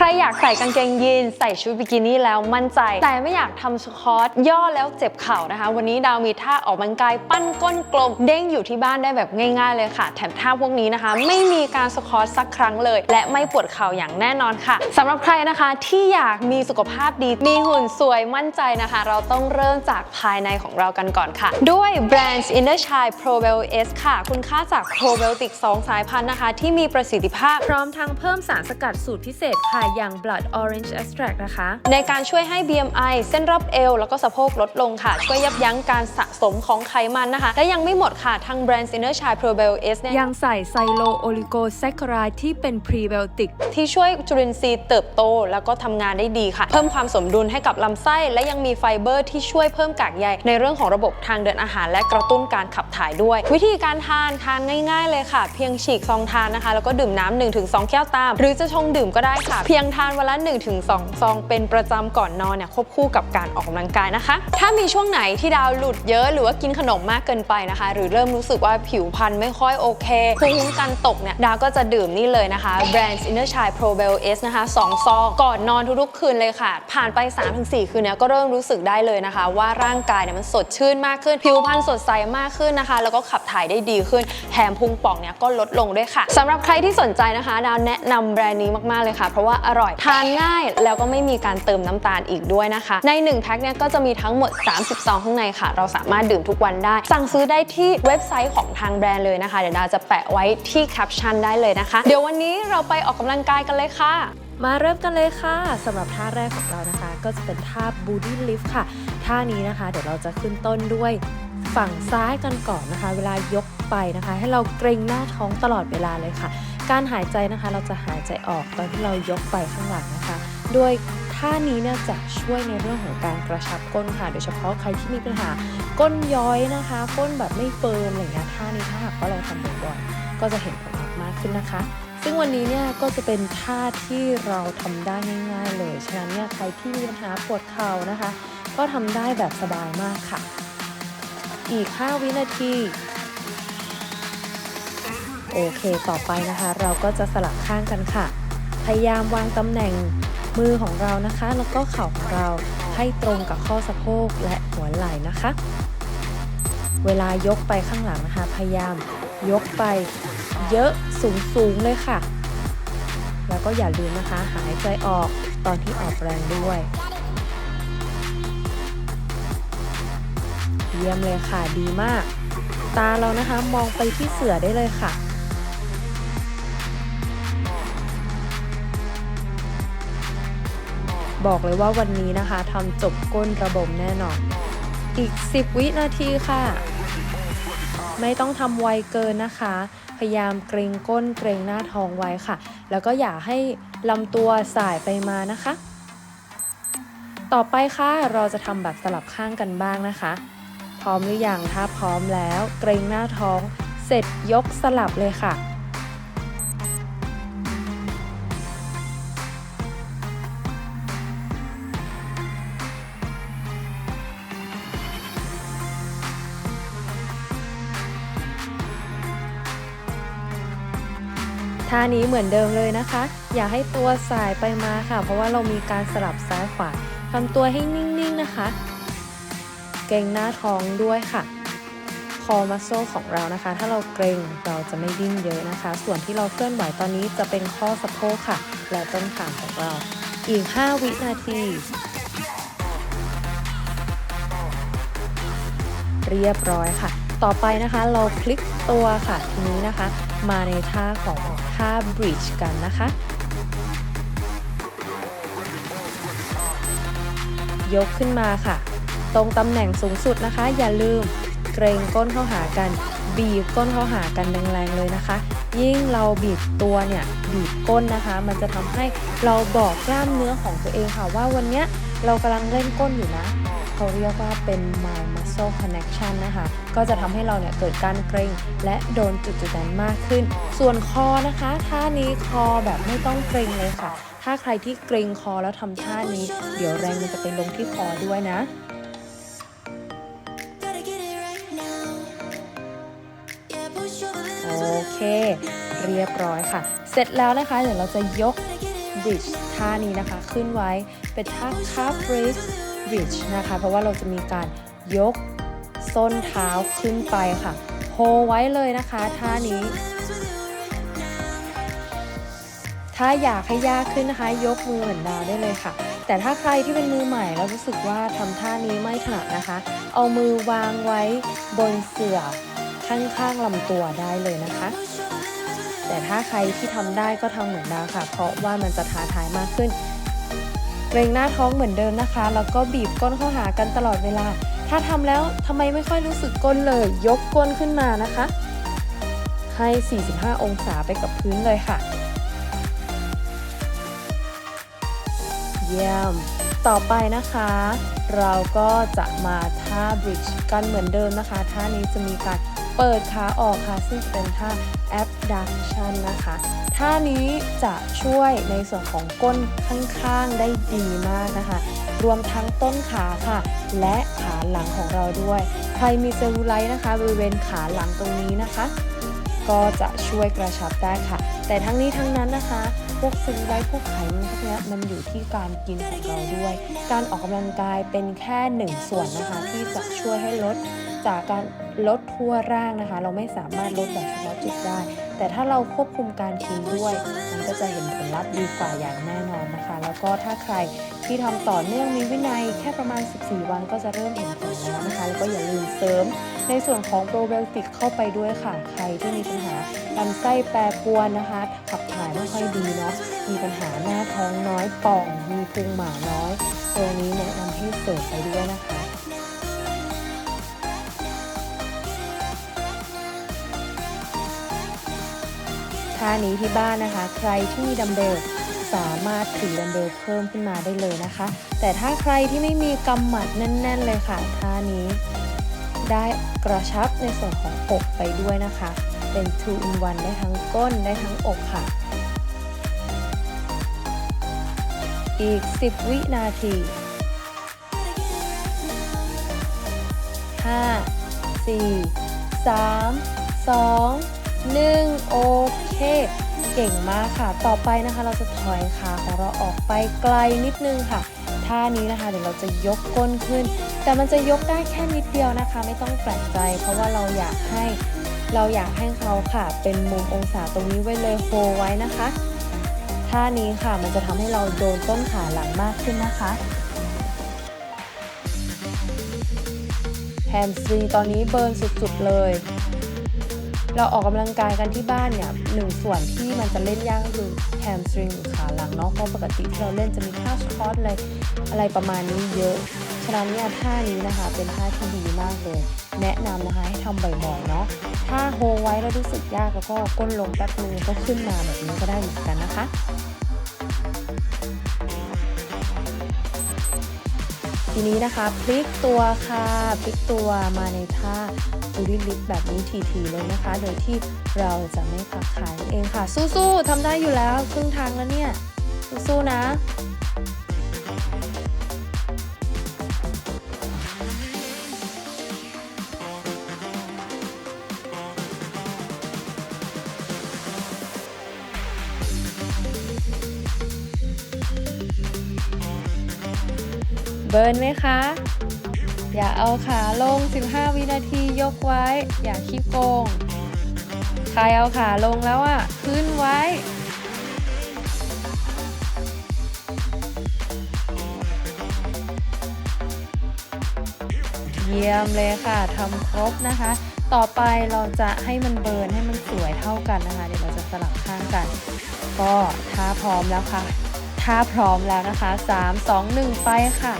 ใครอยากใส่กางเกงยีนใส่ชุดบิกินี่แล้วมั่นใจ แต่ไม่อยากทำสคอตย่อแล้วเจ็บเข่านะคะ วันนี้ดาวมีท่าออกกำลังกายปั้นก้นกลม เด้งอยู่ที่บ้านได้แบบง่าย ๆ เลยค่ะ แถมท่าพวกนี้นะคะ ไม่มีการสคอตสักครั้งเลย และไม่ปวดเข่าอย่างแน่นอนค่ะสำหรับใครนะคะที่อยากมีสุขภาพดีมีหุ่นสวยมั่นใจนะคะ เราต้องเริ่มจากภายในของเรากันก่อนค่ะ ด้วยแบรนด์ Inner Child Probel S ค่ะ คุณค่าจาก Probiotic 2 สายพันธุ์นะคะ ที่มีประสิทธิภาพ พร้อมทั้งเพิ่มสารสกัดสูตรพิเศษค่ะอย่าง Blood Orange Extract นะคะ ในการช่วยให้ BMI เส้นรอบเอวแล้วก็สะโพกลดลงค่ะ ช่วยยับยั้งการสะสมของไขมันนะคะ และยังไม่หมดค่ะ ทางแบรนด์ Inner Child Probel S เนี่ยยังใส่ไซโลโอลิโกแซคคารายที่เป็นพรีไบโอติกที่ช่วยจุลินทรีย์เติบโต แล้วก็ทำงานได้ดีค่ะ เพิ่มความสมดุลให้กับลำไส้ และยังมีไฟเบอร์ที่ช่วยเพิ่มกากใยในเรื่องของระบบทางเดินอาหาร และกระตุ้นการขับถ่ายด้วย วิธีการทานทานง่าย ๆ เลยค่ะ เพียงฉีกซองทานนะคะ แล้วก็ดื่มน้ำ1-2แก้วตาม หรือจะชงดื่มก็ได้ค่ะเพียงยงทานวันละ 1-2 ซองเป็นประจำก่อนนอนเนี่ยควบคู่กับการออกกำลังกายนะคะ ถ้ามีช่วงไหนที่ดาวหลุดเยอะหรือว่ากินขนมมากเกินไปนะคะ หรือเริ่มรู้สึกว่าผิวพรรณไม่ค่อยโอเคภูมิคุ้มกันตกเนี่ยดาวก็จะดื่มนี่เลยนะคะแบรนด์ Inner Child Pro Bell S นะคะ2ซองก่อนนอนทุกๆคืนเลยค่ะ ผ่านไป 3-4 คืนเนี้ยก็เริ่มรู้สึกได้เลยนะคะ ว่าร่างกายเนี่ยมันสดชื่นมากขึ้น ผิวพรรณสดใสมากขึ้นนะคะ แล้วก็ขับถ่ายได้ดีขึ้นแถมพุงป่องเนี่ยก็ลดลงด้วยค่ะสำหรับใครที่สนใจนะคะ ดาวแนะนำแบรนด์นี้มากๆเลยค่ะ เพราะว่าออร่อย ทานง่ายแล้วก็ไม่มีการเติมน้ำตาลอีกด้วยนะคะ ใน1แพ็คเนี่ยก็จะมีทั้งหมด 30 ซองข้างในค่ะ เราสามารถดื่มทุกวันได้ สั่งซื้อได้ที่เว็บไซต์ของทางแบรนด์เลยนะคะ เดี๋ยวดาจะแปะไว้ที่แคปชั่นได้เลยนะคะ เดี๋ยววันนี้เราไปออกกำลังกายกันเลยค่ะมาเริ่มกันเลยค่ะสำหรับท่าแรกของเรานะคะ ก็จะเป็นท่า Booty Lift ค่ะ ท่านี้นะคะ เดี๋ยวเราจะขึ้นต้นด้วยฝั่งซ้ายกันก่อนนะคะ เวลายกไปนะคะ ให้เราเกรงหน้าท้องตลอดเวลาเลยค่ะ การหายใจนะคะเราจะหายใจออกตอนที่เรายกไปข้างหลังนะคะ โดยท่านี้เนี่ยจะช่วยในเรื่องของการกระชับก้นค่ะ โดยเฉพาะใครที่มีปัญหาก้นย้อยนะคะ ก้นแบบไม่เฟิร์มอะไรอย่างเงี้ยท่านี้ถ้าหากว่าเราทำบ่อยๆก็จะเห็นผลลัพธ์มากขึ้นนะคะ ซึ่งวันนี้เนี่ยก็จะเป็นท่าที่เราทำได้ง่ายๆเลย ฉะนั้นเนี่ยใครที่มีปัญหาปวดเข่านะคะ ก็ทำได้แบบสบายมากค่ะ อีก 5 วินาที โอเคต่อไปนะคะ เราก็จะสลับข้างกันค่ะ พยายามวางตำแหน่งมือของเรานะคะ แล้วก็เข่าของเราให้ตรงกับข้อสะโพกและหัวไหล่นะคะ เวลายกไปข้างหลังนะคะ พยายามยกไปเยอะสูงๆเลยค่ะ แล้วก็อย่าลืมนะคะ หายใจออกตอนที่ออกแรงด้วย เยี่ยมเลยค่ะดีมาก ตาเรานะคะมองไปที่เสือได้เลยค่ะ บอกเลยว่าวันนี้นะคะทำจบก้นระบบแน่นอน อีก 10 วินาทีค่ะ ไม่ต้องทำไวเกินนะคะ พยายามเกรงก้นเกรงหน้าท้องไว้ค่ะ แล้วก็อย่าให้ลำตัวสายไปมานะคะ ต่อไปค่ะเราจะทำแบบสลับข้างกันบ้างนะคะ พร้อมหรือยังถ้าพร้อมแล้ว เกรงหน้าท้อง เสร็จยกสลับเลยค่ะ ท่านี้เหมือนเดิมเลยนะคะ อย่าให้ตัวสายไปมาค่ะ เพราะว่าเรามีการสลับซ้ายขวาทำตัวให้นิ่งๆนะคะ เกรงหน้าท้องด้วยค่ะคอมัสโซของเรานะคะ ถ้าเราเกรงเราจะไม่ดิ้นเยอะนะคะ ส่วนที่เราเคลื่อนไหวตอนนี้จะเป็นข้อสะโพกค่ะ และต้นขาของเรา อีก 5 วินาที เรียบร้อยค่ะ ต่อไปนะคะเราพลิกตัวค่ะทีนี้นะคะ มาในท่าของท่าบริดจ์กันนะคะ ยกขึ้นมาค่ะ ตรงตำแหน่งสูงสุดนะคะ อย่าลืมเกรงก้นเข้าหากัน บีบก้นเข้าหากันแรงๆเลยนะคะ ยิ่งเราบีบตัวเนี่ยบีบก้นนะคะ มันจะทำให้เราบอกกล้ามเนื้อของตัวเองค่ะว่าวันนี้เรากำลังเล่นก้นอยู่นะ เขาเรียกว่าเป็น mind muscle connection นะคะ ก็จะทำให้เราเนี่ยเกิดการเกรงและโดนจุดจุดๆนั้นมากขึ้น ส่วนคอนะคะท่านี้คอแบบไม่ต้องเกร็งเลยค่ะ ถ้าใครที่เกร็งคอแล้วทำท่านี้ เดี๋ยวแรงมันจะไปลงที่คอด้วยนะโอเค เรียบร้อยค่ะ เสร็จแล้วนะคะ เดี๋ยวเราจะยก bridge ท่านี้นะคะ ขึ้นไว้เป็นท่า calf raise bridge นะคะ เพราะว่าเราจะมีการยกส้นเท้าขึ้นไปค่ะโฮไว้เลยนะคะท่านี้ ถ้าอยากให้ยากขึ้นนะคะ ยกมือเหมือนดาวได้เลยค่ะ แต่ถ้าใครที่เป็นมือใหม่แล้วรู้สึกว่าทำท่านี้ไม่ถนัดนะคะ เอามือวางไว้บนเสื่อข้างๆลำตัวได้เลยนะคะ แต่ถ้าใครที่ทำได้ก็ทำเหมือนดาวค่ะ เพราะว่ามันจะท้าทายมากขึ้น เกรงหน้าท้องเหมือนเดิมนะคะ แล้วก็บีบก้นเข้าหากันตลอดเวลา ถ้าทำแล้วทำไมไม่ค่อยรู้สึกก้นเลย ยกก้นขึ้นมานะคะ ให้ 45 องศาไปกับพื้นเลยค่ะ เยี่ยม ต่อไปนะคะ เราก็จะมาท่า bridge กันเหมือนเดิมนะคะ ท่านี้จะมีการเปิดขาออกค่ะ ซึ่งเป็นท่า abduction นะคะ ท่านี้จะช่วยในส่วนของก้นข้างๆได้ดีมากนะคะ รวมทั้งต้นขาค่ะ และขาหลังของเราด้วย ใครมีเซลลูไลท์นะคะ บริเวณขาหลังตรงนี้นะคะ ก็จะช่วยกระชับได้ค่ะ แต่ทั้งนี้ทั้งนั้นนะคะพวกซลลูไลท์พวกไขมันพวกนี้มันอยู่ที่การกินของเราด้วย การออกกำลังกายเป็นแค่หนึ่งส่วนนะคะ ที่จะช่วยให้ลด จากการลดทั่วร่างนะคะ เราไม่สามารถลดแบบเฉพาะจุดได้ แต่ถ้าเราควบคุมการกินด้วย มันก็จะเห็นผลลัพธ์ดีกว่าอย่างแน่นอนนะคะ แล้วก็ถ้าใครที่ทำต่อเนื่องมีวินัยแค่ประมาณ 14 วันก็จะเริ่มเห็นผลแล้วนะคะ แล้วก็อย่าลืมเสริมในส่วนของโปรไบโอติกเข้าไปด้วยค่ะ ใครที่มีปัญหาลำไส้แปรปรวนนะคะ ขับถ่ายไม่ค่อยดีเนาะ มีปัญหาหน้าท้องน้อยป่อง มีพุงหมาน้อย ตัวนี้แนะนำให้เสริมไปด้วยนะคะ ท่านี้ที่บ้านนะคะ ใครที่มีดัมเบลสามารถถือดัมเบลเพิ่มขึ้นมาได้เลยนะคะ แต่ถ้าใครที่ไม่มีกำหมัดแน่น ๆ เลยค่ะท่านี้ ได้กระชับในส่วนของอกไปด้วยนะคะ เป็น2 in 1ได้ทั้งก้นได้ทั้งอกค่ะ อีก 10 วินาที 5 4 3 2 1 โอเค เก่งมากค่ะ ต่อไปนะคะ เราจะถอยขาของเราออกไปไกลนิดนึงค่ะ ท่านี้นะคะ เดี๋ยวเราจะยกก้นขึ้น แต่มันจะยกได้แค่นิดเดียวนะคะ ไม่ต้องแปลกใจ เพราะว่าเราอยากให้เราอยากให้เขาค่ะ เป็นมุมองศาตรงนี้ไว้เลยโฮไว้นะคะ ท่านี้ค่ะมันจะทำให้เราโดนต้นขาหลังมากขึ้นนะคะแฮมสตริงตอนนี้เบิร์นสุดๆเลย เราออกกำลังกายกันที่บ้านเนี่ยหนึ่งส่วนที่มันจะเล่นยากก็คือแฮมสตริงหรือขาหลังเนาะเพราะปกติที่เราเล่นจะมีท่าสควอตอะไรอะไรประมาณนี้เยอะ ฉะนั้นเนี่ยท่านี้นะคะเป็นท่าที่ดีมากเลย แนะนำนะคะให้ทำบ่อยๆเนาะถ้าโฮไว้แล้วรู้สึกยากแล้วก็ก้นลงแป๊บนึงก็ขึ้นมาแบบนี้ก็ได้เหมือนกันนะคะทีนี้นะคะพลิกตัวค่ะพลิกตัวมาในท่า บูดี้ลิฟแบบนี้ทีๆเลยนะคะ โดยที่เราจะไม่พักขานั่นเองค่ะ สู้ๆทำได้อยู่แล้วครึ่งทางแล้วเนี่ย สู้ๆนะเบิร์นไหมคะ อย่าเอาขาลง 15 วินาทียกไว้ อย่าขี้โกง ใครเอาขาลงแล้วอะขึ้นไว้ เยี่ยมเลยค่ะทำครบนะคะ ต่อไปเราจะให้มันเบิร์นให้มันสวยเท่ากันนะคะ เดี๋ยวเราจะสลับข้างกัน ก็ถ้าพร้อมแล้วค่ะถ้าพร้อมแล้วนะคะ 3 2 1 ไปค่ะ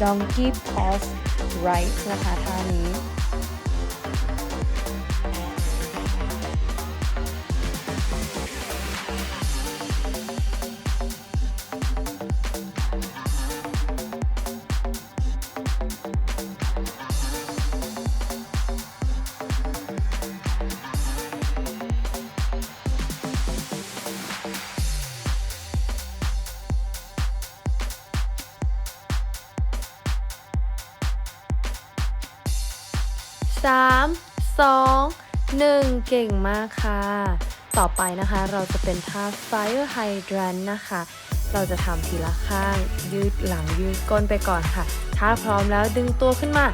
Donkey Pause Right นะคะท่านี้ 3 2 1 เก่งมากค่ะ ต่อไปนะคะเราจะเป็นท่า Fire Hydrant นะคะ เราจะทำทีละข้าง ยืดหลังยืดก้นไปก่อนค่ะ ถ้าพร้อมแล้วดึงตัวขึ้นมา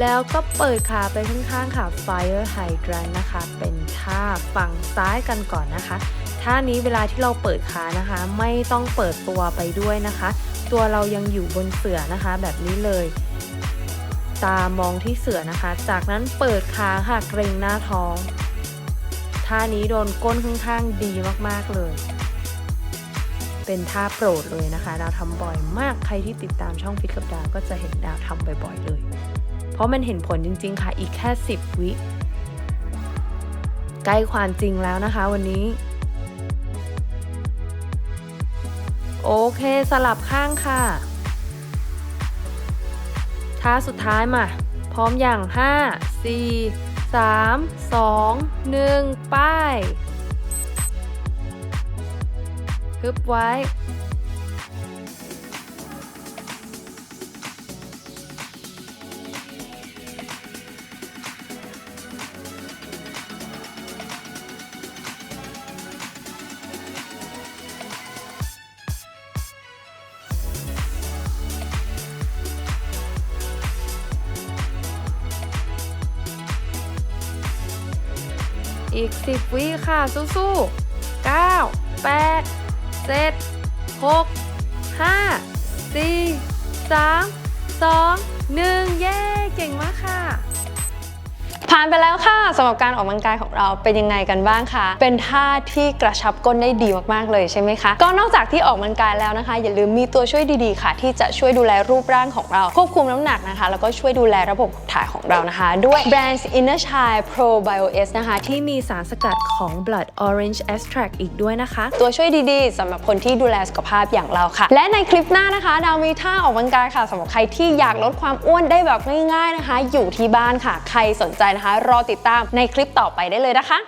แล้วก็เปิดขาไปข้างๆค่ะ Fire Hydrant นะคะ เป็นท่าฝั่งซ้ายกันก่อนนะคะท่านี้เวลาที่เราเปิดขานะคะ ไม่ต้องเปิดตัวไปด้วยนะคะ ตัวเรายังอยู่บนเสื่อนะคะ แบบนี้เลย ตามองที่เสือนะคะ จากนั้นเปิดขาค่ะเกรงหน้าท้องท่านี้โดนก้นข้างๆดีมากๆเลย เป็นท่าโปรดเลยนะคะ ดาวทำบ่อยมากใครที่ติดตามช่องฟิตกับดาวก็จะเห็นดาวทำบ่อยๆเลย เพราะมันเห็นผลจริงๆค่ะอีกแค่ 10 วิใกล้ความจริงแล้วนะคะวันนี้ โอเคสลับข้างค่ะ ท่าสุดท้ายมา พร้อมอย่าง 5 4 3 2 1 ป้ายฮึบไว้ อีก 10 วิค่ะ สู้ๆ 9 8 7 6 5 4 3 2 1 เย้ เก่งมากค่ะ ผ่านไปแล้วค่ะสำหรับการออกกำลังกายของเราเป็นยังไงกันบ้างคะเป็นท่าที่กระชับก้นได้ดีมากๆเลยใช่ไหมคะก็นอกจากที่ออกกำลังกายแล้วนะคะ อย่าลืมมีตัวช่วยดีๆค่ะ ที่จะช่วยดูแลรูปร่างของเราควบคุมน้ำหนักนะคะ แล้วก็ช่วยดูแลระบบขับถ่ายของเรานะคะ ด้วยแบรนด์ Inner Child Pro Bio S นะคะ ที่มีสารสกัดของ Blood Orange Extract อีกด้วยนะคะ ตัวช่วยดีๆสำหรับคนที่ดูแลสุขภาพอย่างเราค่ะ และในคลิปหน้านะคะ ดาวมีท่าออกกำลังกายค่ะสำหรับใครที่อยากลดความอ้วนได้แบบง่ายๆนะคะ อยู่ที่บ้านค่ะ ใครสนใจนะคะ รอติดตามในคลิปต่อไปได้เลยนะคะ